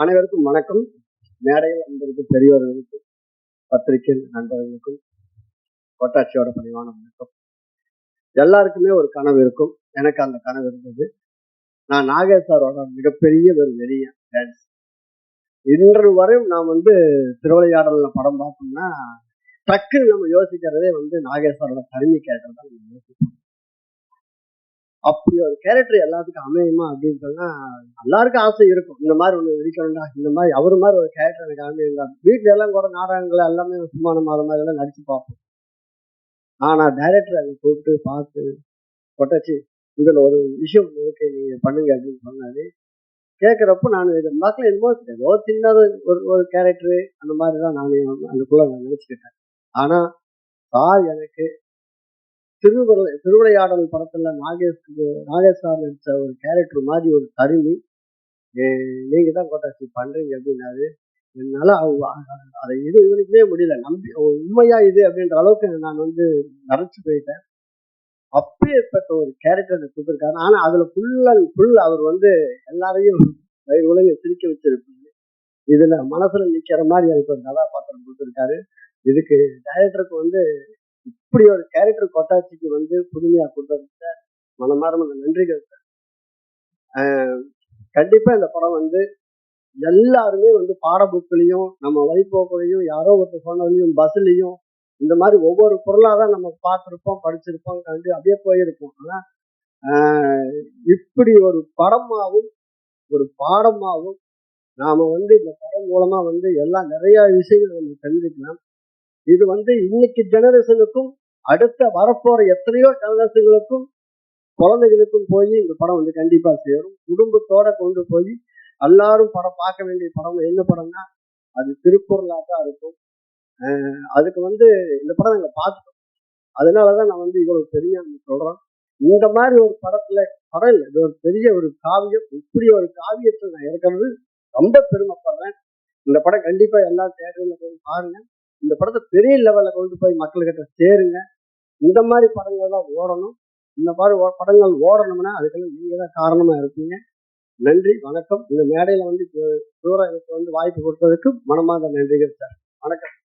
அனைவருக்கும் வணக்கம். மேடையில் அன்பருக்கு பெரியவர்களுக்கும் பத்திரிகை நண்பர்களுக்கும் கோட்டாட்சியோட பணிவான வணக்கம். எல்லாருக்குமே ஒரு கனவு இருக்கும். எனக்கு அந்த கனவு இருந்தது. நான் நாகேஸ்வரோட மிகப்பெரிய ஒரு வெளிய டான்ஸ் இன்று வரையும் நான் வந்து திருவிளையாடல்ல படம் பார்த்தோம்னா டக்குன்னு நம்ம யோசிக்கிறதே வந்து நாகேஸ்வரோட தனிமை கேரக்டர் தான் நம்ம யோசிப்போம் அப்படி ஒரு கேரக்டர் எல்லாத்துக்கும் அமையுமா அப்படின்னு சொன்னா எல்லாருக்கும் ஆசை இருக்கும். இந்த மாதிரி ஒன்று இருக்கணும்டா இந்த மாதிரி அவர் மாதிரி ஒரு கேரக்டர் எனக்கு அமையுங்க வீட்டுல எல்லாம் கூட நாடகங்கள் எல்லாமே சும்மா நம்ம அதை மாதிரி எல்லாம் நடிச்சு பார்ப்போம். ஆனா டைரக்டர் அதை கூப்பிட்டு பார்த்து கொட்டச்சு இதுல ஒரு விஷயம் இருக்கு நீங்க பண்ணுங்க அப்படின்னு சொன்னாரு. கேட்குறப்ப நான் இதை மக்கள் என்னமோ ஏதோ சின்னது ஒரு ஒரு கேரக்டரு அந்த மாதிரி தான் நான் அதுக்குள்ள நான் நினச்சிக்கிட்டேன். ஆனா சார் எனக்கு திருவிழை திருவிளையாடல் படத்துல நாகேஷ்க்கு நாகேஷ் சார் ஒரு கேரக்டர் மாதிரி ஒரு தருமி நீங்க தான் கோட்டாச்சி பண்றீங்க அப்படின்னாரு. என்னால அவங்க அதை இது இவனுக்குமே முடியல. நம்பி உண்மையா இது அப்படின்ற அளவுக்கு நான் வந்து மறைச்சு போயிட்டேன். அப்பேற்பட்ட ஒரு கேரக்டர் கொடுத்துருக்காரு. ஆனா அதுல ஃபுல் அண்ட் ஃபுல் அவர் வந்து எல்லாரையும் வயிறு உலக சிரிக்க வச்சிருப்பாரு. இதுல மனசுல நிக்கிற மாதிரி எனக்கு ஒரு கதாபாத்திரம் கொடுத்துருக்காரு. இதுக்கு டைரக்டருக்கு வந்து இப்படி ஒரு கேரக்டர் கொட்டாட்சிக்கு வந்து புதுமையா கொடுத்ததுக்கு மனமார்ந்த நன்றிகள் சார். கண்டிப்பா இந்த படம் வந்து எல்லாருமே வந்து பாட புக்லையும் நம்ம வழிபோக்குலையும் யாரோ ஒருத்தர் சொன்னதுலையும் பஸ்லையும் இந்த மாதிரி ஒவ்வொரு பொருளாக தான் நம்ம பார்த்துருப்போம் படிச்சிருப்போம் கண்டு அப்படியே போயிருப்போம். ஆனால் இப்படி ஒரு படமாகவும் ஒரு பாடமாகவும் நாம வந்து இந்த படம் மூலமா வந்து எல்லாம் நிறைய விஷயங்கள் நம்ம தெரிஞ்சுக்கலாம். இது வந்து இன்னைக்கு ஜெனரேஷனுக்கும் அடுத்த வரப்போற எத்தனையோ ஜெனரேஷன்களுக்கும் குழந்தைகளுக்கும் போய் இந்த படம் வந்து கண்டிப்பா சேரும். குடும்பத்தோட கொண்டு போய் எல்லாரும் படம் பார்க்க வேண்டிய படம் என்ன படம்னா அது திருக்குறளா தான் இருக்கும். அதுக்கு வந்து இந்த படம் நாங்கள் பார்த்துட்டோம். அதனாலதான் நான் வந்து இவ்வளவு பெரிய சொல்றோம் இந்த மாதிரி ஒரு படத்துல படம் இல்லை இது ஒரு பெரிய ஒரு காவியம் இப்படி ஒரு காவியத்தை நான் இருக்கிறது ரொம்ப பெருமைப்படுறேன். இந்த படம் கண்டிப்பா எல்லா தேட்டர்ல போய் பாருங்க. இந்த படத்தை பெரிய லெவலில் கொண்டு போய் மக்கள்கிட்ட சேருங்க. இந்த மாதிரி படங்கள் தான் ஓடணும். இந்த மாதிரி படங்கள் ஓடணும்னா அதுக்கெல்லாம் நீங்கள் தான் காரணமாக இருப்பீங்க நன்றி வணக்கம். இந்த மேடையில் வந்து தூரம் எனக்கு வந்து வாய்ப்பு கொடுத்ததுக்கு மனமார்ந்த நன்றிகள் சார். வணக்கம்.